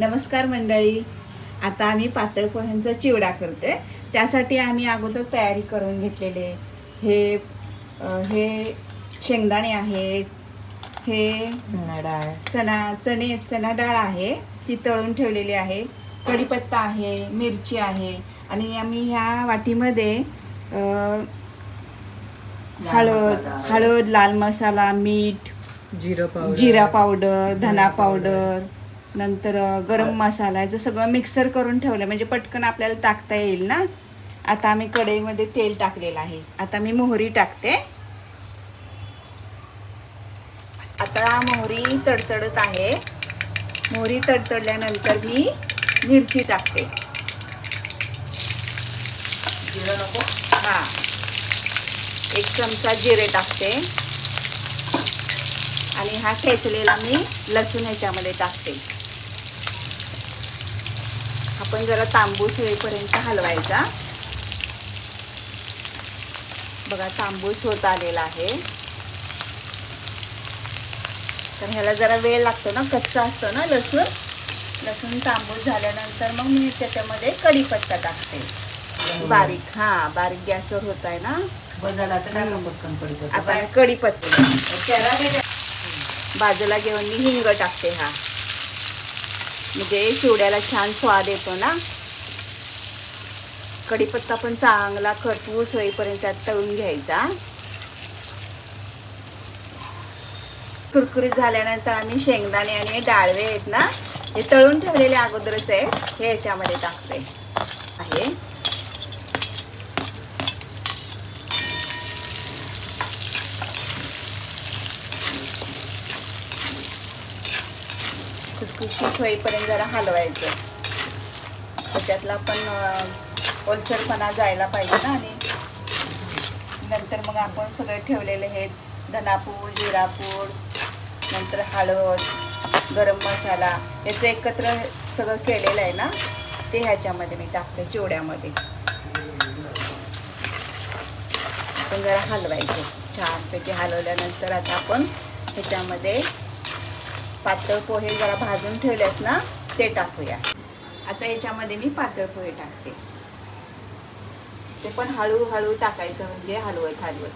नमस्कार मंडळी. आता आम्ही पातळ पोह्यांचा चिवडा करतोय. त्यासाठी आम्ही अगोदर तयारी करून घेतलेले हे हे शेंगदाणे आहेत. हे चणा डाळ. चणा चणे चणा डाळ आहे. ती तळून ठेवलेली आहे. कढीपत्ता आहे मिरची आहे. आणि आम्ही ह्या वाटीमध्ये हळद हळद लाल मसाला मीठ जिरं पावडर. जिरा पावडर धना पावडर नंतर गरम मसाला याचं सगळं मिक्सर करून ठेवलं म्हणजे पटकन आपल्याला टाकता येईल ना? आता आम्ही कढईमध्ये तेल टाकलेलं आहे. आता मी मोहरी टाकते. आता मोहरी तडतडत आहे. मोहरी तडतडल्यानंतर मी मिरची टाकते. जिरं नको? हा. एक चमचा जिरे टाकते. आणि हा ठेचलेला मी लसूण ह्याच्यामध्ये टाकते. आपण जरा तांबूस वेळेपर्यंत हलवायचा. बघा तांबूस होत आलेला आहे. तर ह्याला जरा वेळ लागतो ना कच्चा असतो ना लसूण. लसूण तांबूस झाल्यानंतर मग मी त्याच्यामध्ये कढीपत्ता टाकते. बारीक हा बारीक गॅसवर होत आहे ना आता कढीपत्ता. बाजूला घेऊन मी हिंग टाकते हा. म्हणजे चिवड्याला छान स्वाद येतो ना. कढीपत्ता पण चांगला खरपूस होईपर्यंत त्यात तळून घ्यायचा. कुरकुरीत झाल्यानंतर आम्ही शेंगदाणे आणि डाळवे आहेत ना हे तळून ठेवलेले अगोदरच आहे हे याच्यामध्ये टाकते. आहे. खुसखुशीत होईपर्यंत जरा हलवायचं. त्याच्यातला पण ओलसरपणा जायला पाहिजे ना आणि नंतर मग आपण सगळे ठेवलेले आहेत. धनापूड जिरापूड नंतर हळद गरम मसाला याचं एकत्र सगळं केलेलं आहे ना ते ह्याच्यामध्ये मी टाकते चिवड्यामध्ये. आपण जरा हलवायचं. छानपैकी हलवल्यानंतर आता आपण ह्याच्यामध्ये पातळ पोहे जरा भाजून ठेवलेत ना ते टाकूया. आता याच्यामध्ये मी पातळ पोहे टाकते. ते पण हळूहळू टाकायचं म्हणजे हलवत हलवत.